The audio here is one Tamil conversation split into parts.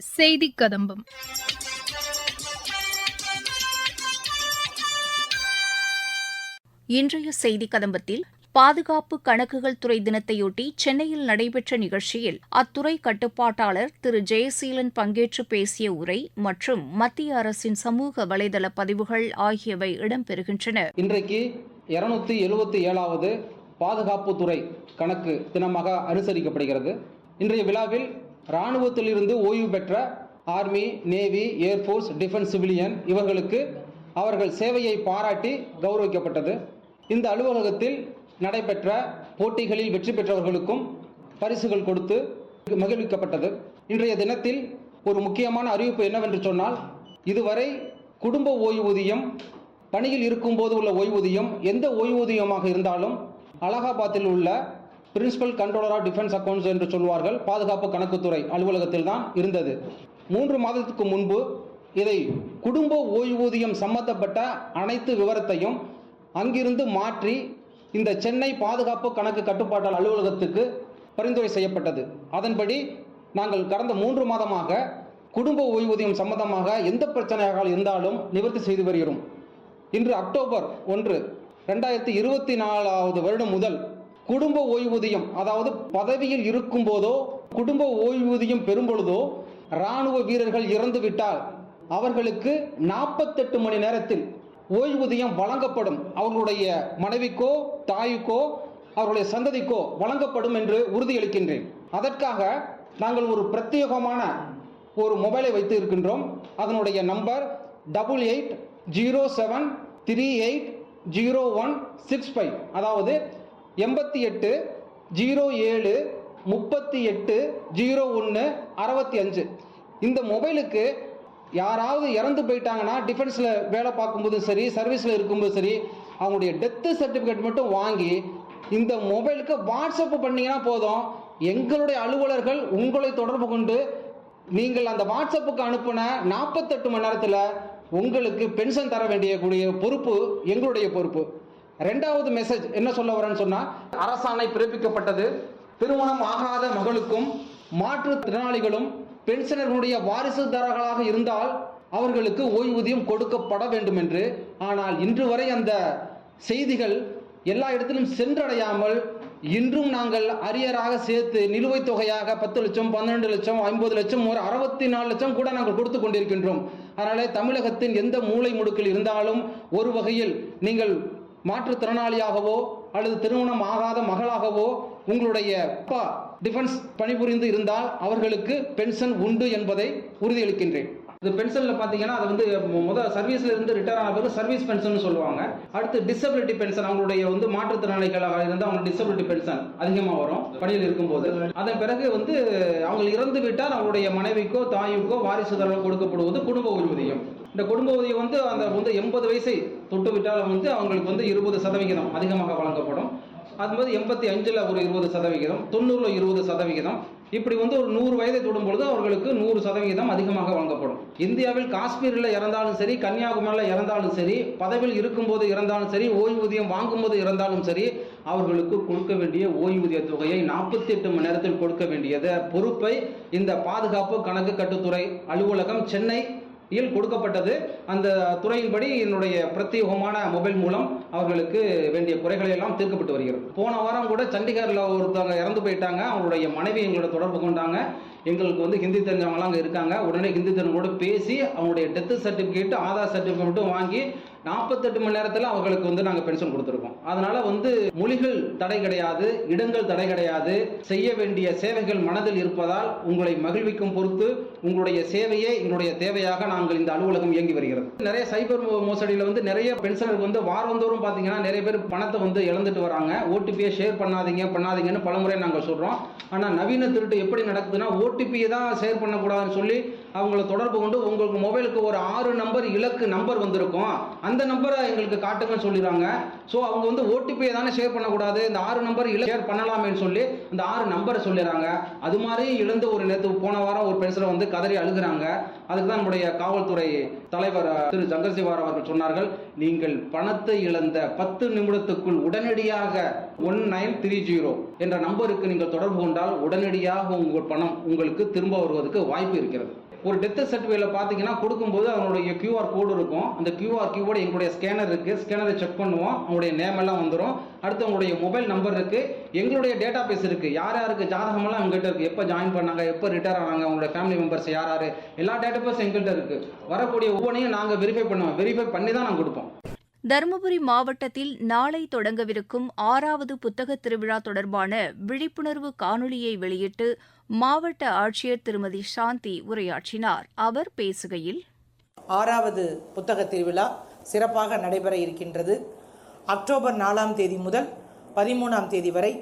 செய்தி கதம்பம். இன்றைய செய்தி கதம்பத்தில் பாதுகாப்பு கணக்குகள் துறை தினத்தையொட்டி சென்னையில் நடைபெற்ற நிகழ்ச்சியில் அத்துறை கட்டுப்பாட்டாளர் திரு ஜெயசீலன் பங்கேற்று பேசிய உரை மற்றும் மத்திய அரசின் சமூக வலைதள பதிவுகள் ஆகியவை இடம்பெறுகின்றன. இன்றைக்கு இருநூத்தி எழுபத்தி ஏழாவது பாதுகாப்புத்துறை கணக்கு தினமாக அனுசரிக்கப்படுகிறது. இன்றைய விழாவில் இராணுவத்திலிருந்து ஓய்வு பெற்ற army navy air force defence civilian இவர்களுக்கு அவர்கள் சேவையை பாராட்டி கௌரவிக்கப்பட்டது. இந்த அலுவலகத்தில் நடைபெற்ற போட்டிகளில் வெற்றி பெற்றவர்களுக்கும் பரிசுகள் கொடுத்து மகிழ்விக்கப்பட்டது. இன்றைய தினத்தில் ஒரு முக்கியமான அறிவிப்பு என்னவென்று சொன்னால் இதுவரை குடும்ப ஓய்வூதியம் பணியில் இருக்கும்போது உள்ள ஓய்வூதியம் எந்த ஓய்வூதியமாக இருந்தாலும் அலகாபாத்தில் உள்ள principal controller of defence accounts என்று சொல்வார்கள். பாதுகாப்பு கணக்குத்துறை அலுவலகத்தில் தான் இருந்தது. மூன்று மாதத்துக்கு முன்பு இதை குடும்ப ஓய்வூதியம் சம்பந்தப்பட்ட அனைத்து விவரத்தையும் அங்கிருந்து மாற்றி இந்த சென்னை பாதுகாப்பு கணக்கு கட்டுப்பாட்டால் அலுவலகத்துக்கு பரிந்துரை செய்யப்பட்டது. அதன்படி நாங்கள் கடந்த மூன்று மாதமாக குடும்ப ஓய்வூதியம் சம்பந்தமாக எந்த பிரச்சனையாக இருந்தாலும் நிவர்த்தி செய்து வருகிறோம். இன்று அக்டோபர் ஒன்று ரெண்டாயிரத்தி இருபத்தி நாலாவது வருடம் முதல் குடும்ப ஓய்வூதியம் அதாவது பதவியில் இருக்கும் போதோ குடும்ப ஓய்வூதியம் பெறும் பொழுதோ இராணுவ வீரர்கள் இறந்துவிட்டால் அவர்களுக்கு நாற்பத்தெட்டு மணி நேரத்தில் ஓய்வூதியம் வழங்கப்படும். அவர்களுடைய மனைவிக்கோ தாய்க்கோ அவர்களுடைய சந்ததிக்கோ வழங்கப்படும் என்று உறுதியளிக்கின்றேன். அதற்காக நாங்கள் ஒரு பிரத்யேகமான ஒரு மொபைலை வைத்து இருக்கின்றோம். அதனுடைய number double eight zero seven three eight zero one six five. அதாவது எண்பத்தி எட்டு ஜீரோ ஏழு முப்பத்தி எட்டு ஜீரோ ஒன்று அறுபத்தி அஞ்சு. இந்த மொபைலுக்கு யாராவது இறந்து போயிட்டாங்கன்னா டிஃபென்ஸில் வேலை பார்க்கும்போதும் சரி சர்வீஸில் இருக்கும்போது சரி அவங்களுடைய டெத்து சர்டிஃபிகேட் மட்டும் வாங்கி இந்த மொபைலுக்கு வாட்ஸ்அப் பண்ணிங்கன்னா போதும். எங்களுடைய அலுவலர்கள் உங்களை தொடர்பு கொண்டு நீங்கள் அந்த வாட்ஸ்அப்புக்கு அனுப்பின நாற்பத்தெட்டு மணி நேரத்தில் உங்களுக்கு பென்ஷன் தர வேண்டிய கூடிய பொறுப்பு எங்களுடைய பொறுப்பு. ரெண்டாவது மெசேஜ் என்ன சொல்ல வரேன்னு சொன்னால் அரசாணை பிறப்பிக்கப்பட்டது திருமணம் ஆகாத மகளுக்கும் மாற்றுத்திறனாளிகளும் பென்ஷனர்களுடைய வாரிசுதாரர்களாக இருந்தால் அவர்களுக்கு ஓய்வூதியம் கொடுக்கப்பட வேண்டும் என்று ஆனால் இன்று வரை அந்த செய்திகள் எல்லா இடத்திலும் சென்றடையாமல் இன்றும் நாங்கள் அரியராக சேர்த்து நிலுவைத் தொகையாக பத்து லட்சம் பன்னெண்டு லட்சம் ஐம்பது லட்சம் ஒரு அறுபத்தி நாலு லட்சம் கூட நாங்கள் கொடுத்து கொண்டிருக்கின்றோம். அதனாலே தமிழகத்தின் எந்த மூலை முடுக்கில் இருந்தாலும் ஒரு வகையில் நீங்கள் மாற்றுத்திறனாளியாகவோ அல்லது திருமணம் ஆகாத மகளாகவோ உங்களுடைய அப்பா டிஃபென்ஸ் பணிபுரிந்து இருந்தால் அவர்களுக்கு பென்ஷன் உண்டு என்பதை உறுதியளிக்கின்றேன். இது பென்ஷனில் பார்த்தீங்கன்னா அது வந்து முதல் சர்வீஸ்ல இருந்து ரிட்டையர் ஆன பிறகு சர்வீஸ் பென்ஷன் சொல்லுவாங்க. அடுத்து டிசபிலிட்டி பென்ஷன் அவங்களுடைய வந்து மாற்றுத்திறனாளிகளாக இருந்தால் அவங்க டிசபிலிட்டி பென்ஷன் அதிகமாக வரும். பணியில் இருக்கும்போது. அதன் பிறகு வந்து அவங்க இறந்து விட்டால் அவங்களுடைய மனைவிக்கோ தாயுக்கோ வாரிசுதாரர்கள் கொடுக்கப்படுவது குடும்ப ஓய்வூதியம் இந்த குடும்ப உதவி வந்து அந்த வந்து எண்பது வயசை தொட்டு விட்டால் வந்து அவங்களுக்கு வந்து இருபது சதவிகிதம் அதிகமாக வழங்கப்படும். அது மாதிரி எண்பத்தி அஞ்சில் ஒரு இருபது சதவிகிதம் தொண்ணூறில் இருபது சதவிகிதம். இப்படி வந்து ஒரு நூறு வயதை தொடும் பொழுது அவர்களுக்கு நூறு சதவிகிதம் அதிகமாக வழங்கப்படும். இந்தியாவில் காஷ்மீரில் இறந்தாலும் சரி கன்னியாகுமரியில் இறந்தாலும் சரி பதவியில் இருக்கும்போது இறந்தாலும் சரி ஓய்வூதியம் வாங்கும்போது இறந்தாலும் சரி அவர்களுக்கு கொடுக்க வேண்டிய ஓய்வூதிய தொகையை நாற்பத்தி எட்டு மணி நேரத்தில் கொடுக்க வேண்டியது. பொறுப்பை இந்த பாதுகாப்பு கணக்கு கட்டுத்துறை அலுவலகம் சென்னை இல் கொடுக்கப்பட்டது. அந்த துறையின்படி என்னுடைய பிரத்யேகமான மொபைல் மூலம் அவர்களுக்கு வேண்டிய குறைகளை எல்லாம் தீர்க்கப்பட்டு வருகிறது. போன வாரம் கூட சண்டிகரில் ஒருத்தவங்க இறந்து போயிட்டாங்க. அவங்களுடைய மனைவி எங்களோட தொடர்பு கொண்டாங்க. எங்களுக்கு வந்து ஹிந்தி தெரிஞ்சவங்களாம் அங்கே இருக்காங்க. உடனே ஹிந்தி தெரிஞ்சவங்களோட பேசி அவங்களுடைய டெத்து சர்டிஃபிகேட் ஆதார் சர்டிஃபிகேட்டும் வாங்கி நாற்பத்தெட்டு மணி நேரத்தில் அவர்களுக்கு வந்து நாங்கள் பென்ஷன் கொடுத்துருக்கோம். அதனால வந்து மொழிகள் தடை கிடையாது இடங்கள் தடை கிடையாது. செய்ய வேண்டிய சேவைகள் மனதில் இருப்பதால் உங்களை மகிழ்விக்கும் பொறுத்து உங்களுடைய சேவையே எங்களுடைய தேவையாக நாங்கள் இந்த அலுவலகம் இயங்கி வருகிறது. நிறைய சைபர் மோசடியில் வந்து நிறைய பென்ஷனருக்கு வந்து வாரந்தோறும் பார்த்தீங்கன்னா நிறைய பேர் பணத்தை வந்து இழந்துட்டு வராங்க. ஓடிபியை ஷேர் பண்ணாதீங்க பண்ணாதீங்கன்னு பலமுறை நாங்கள் சொல்கிறோம் ஆனால் நவீன திருட்டு எப்படி நடக்குதுன்னா ஓடிபியை தான் ஷேர் பண்ணக்கூடாதுன்னு சொல்லி அவங்கள தொடர்பு கொண்டு உங்களுக்கு மொபைலுக்கு ஒரு ஆறு நம்பர் இலக்கு நம்பர் வந்திருக்கும். அந்த நம்பரை எங்களுக்கு காட்டுங்கன்னு சொல்லிடுறாங்க. ஸோ அவங்க வந்து ஓடிபியை தானே ஷேர் பண்ணக்கூடாது. இந்த ஆறு நம்பர் இல ஷேர் பண்ணலாமேன்னு சொல்லி இந்த ஆறு நம்பரை சொல்லிடுறாங்க. அது மாதிரி இழந்து ஒரு நேற்று போன வாரம் ஒரு பென்சிலை வந்து கதறி அழுகுறாங்க. அதுக்கு தான் நம்முடைய காவல்துறை தலைவர் திரு சந்திரசிவார் அவர்கள் சொன்னார்கள் நீங்கள் பணத்தை இழந்த பத்து நிமிடத்துக்குள் உடனடியாக ஒன் நைன் த்ரீ ஜீரோ என்ற நம்பருக்கு நீங்கள் தொடர்பு கொண்டால் உடனடியாக உங்கள் பணம் உங்களுக்கு திரும்ப வருவதற்கு வாய்ப்பு இருக்கிறது. ஒரு டெத்து சர்டிஃபிகேட்டில் பார்த்தீங்கன்னா கொடுக்கும்போது அவனுடைய கியூஆர் கோடு இருக்கும். அந்த கியூஆர் கியூவோட எங்களுடைய ஸ்கேனர் இருக்குது ஸ்கேனரை செக் பண்ணுவோம். அவங்களுடைய நேம் எல்லாம் வந்துடும் அடுத்து அவங்களுடைய மொபைல் நம்பர் இருக்குது எங்களுடைய டேட்டா பேஸ் இருக்குது யார் யாருக்கு ஜாதகமெல்லாம் எங்கள்கிட்ட இருக்குது எப்போ ஜாயின் பண்ணாங்க? எப்போ ரிட்டையர் ஆனாங்க? அவங்களுடைய ஃபேமிலி மெம்பர்ஸ் யார் யார்? எல்லா டேட்டா பேஸ் எங்கள்கிட்ட இருக்குது வரக்கூடிய ஒவ்வொன்றையும் நாங்கள் வெரிஃபை பண்ணுவோம். வெரிஃபை பண்ணி தான் நாங்கள் கொடுப்போம். தருமபுரி மாவட்டத்தில் நாளை தொடங்கவிருக்கும் ஆறாவது புத்தக திருவிழா தொடர்பான விழிப்புணர்வு காணொலியை வெளியிட்டு மாவட்ட ஆட்சியர் திருமதி சாந்தி உரையாற்றினார். அவர் பேசுகையில் ஆறாவது புத்தக திருவிழா சிறப்பாக நடைபெற இருக்கின்றது. அக்டோபர் நாலாம் தேதி முதல் பதிமூணாம் தேதி வரை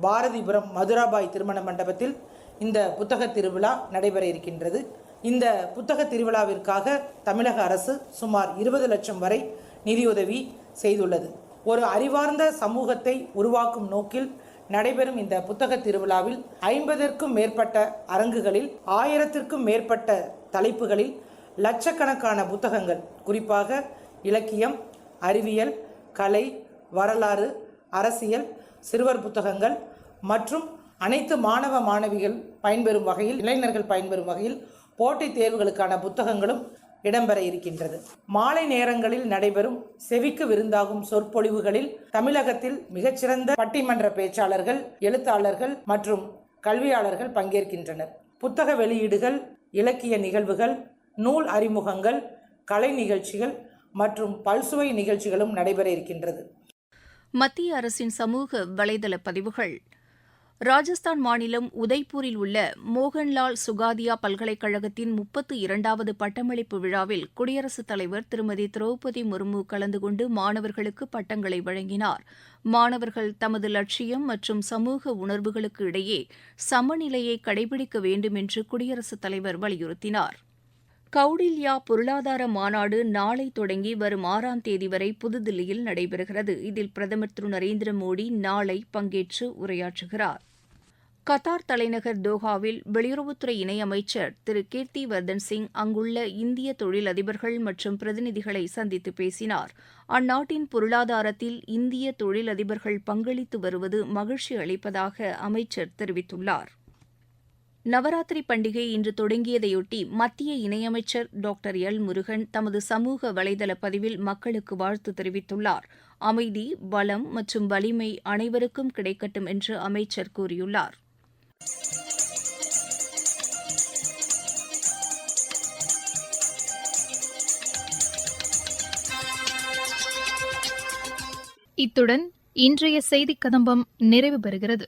பாரதிபுரம் மதுராபாய் திருமண மண்டபத்தில் இந்த புத்தக திருவிழா நடைபெற இருக்கின்றது. இந்த புத்தக திருவிழாவிற்காக தமிழக அரசு சுமார் இருபது லட்சம் வரை நிதியுதவி செய்துள்ளது. ஒரு அறிவார்ந்த சமூகத்தை உருவாக்கும் நோக்கில் நடைபெறும் இந்த புத்தக திருவிழாவில் ஐம்பதற்கும் மேற்பட்ட அரங்குகளில் ஆயிரத்திற்கும் மேற்பட்ட தலைப்புகளில் லட்சக்கணக்கான புத்தகங்கள் குறிப்பாக இலக்கியம் அறிவியல் கலை வரலாறு அரசியல் சிறுவர் புத்தகங்கள் மற்றும் அனைத்து மாணவ மாணவிகள் பயன்பெறும் வகையில் இளைஞர்கள் பயன்பெறும் வகையில் போட்டித் தேர்வுகளுக்கான புத்தகங்களும் இடம்பெற இருக்கின்றது. மாலை நேரங்களில் நடைபெறும் செவிக்கு விருந்தாகும் சொற்பொழிவுகளில் தமிழகத்தில் மிகச்சிறந்த பட்டிமன்ற பேச்சாளர்கள் எழுத்தாளர்கள் மற்றும் கல்வியாளர்கள் பங்கேற்கின்றனர். புத்தக வெளியீடுகள் இலக்கிய நிகழ்வுகள் நூல் அறிமுகங்கள் கலை நிகழ்ச்சிகள் மற்றும் பல்சுவை நிகழ்ச்சிகளும் நடைபெற இருக்கின்றது. மத்திய அரசின் சமூக வலைதள பதிவுகள் ராஜஸ்தான் மாநிலம் உதய்பூரில் உள்ள மோகன்லால் சுகாதியா பல்கலைக்கழகத்தின் முப்பத்து இரண்டாவது பட்டமளிப்பு விழாவில் குடியரசுத் தலைவர் திருமதி திரௌபதி முர்மு கலந்து கொண்டு மாணவர்களுக்கு பட்டங்களை வழங்கினார். மாணவர்கள் தமது லட்சியம் மற்றும் சமூக உணர்வுகளுக்கு இடையே சமநிலையை கடைபிடிக்க வேண்டும் என்று குடியரசுத் தலைவர் வலியுறுத்தினார். கவுடில்யா பொருளாதார மாநாடு நாளை தொடங்கி வரும் ஆறாம் தேதி வரை புதுதில்லியில் நடைபெறுகிறது. இதில் பிரதமர் திரு நரேந்திர மோடி நாளை பங்கேற்று உரையாற்றுகிறார். கத்தார் தலைநகர் தோஹாவில் வெளியுறவுத்துறை இணையமைச்சர் திரு கீர்த்தி வர்தன் சிங் அங்குள்ள இந்திய தொழிலதிபர்கள் மற்றும் பிரதிநிதிகளை சந்தித்து பேசினார். அந்நாட்டின் பொருளாதாரத்தில் இந்திய தொழிலதிபர்கள் பங்களித்து வருவது மகிழ்ச்சி அளிப்பதாக அமைச்சர் தெரிவித்துள்ளார். நவராத்திரி பண்டிகை இன்று தொடங்கியதையொட்டி மத்திய இணையமைச்சர் டாக்டர் எல் முருகன் தமது சமூக வலைதள பதிவில் மக்களுக்கு வாழ்த்து தெரிவித்துள்ளார். அமைதி பலம் மற்றும் வலிமை அனைவருக்கும் கிடைக்கட்டும் என்று அமைச்சர் கூறியுள்ளார். இத்துடன் இன்றைய செய்திக் கதம்பம் நிறைவு பெறுகிறது.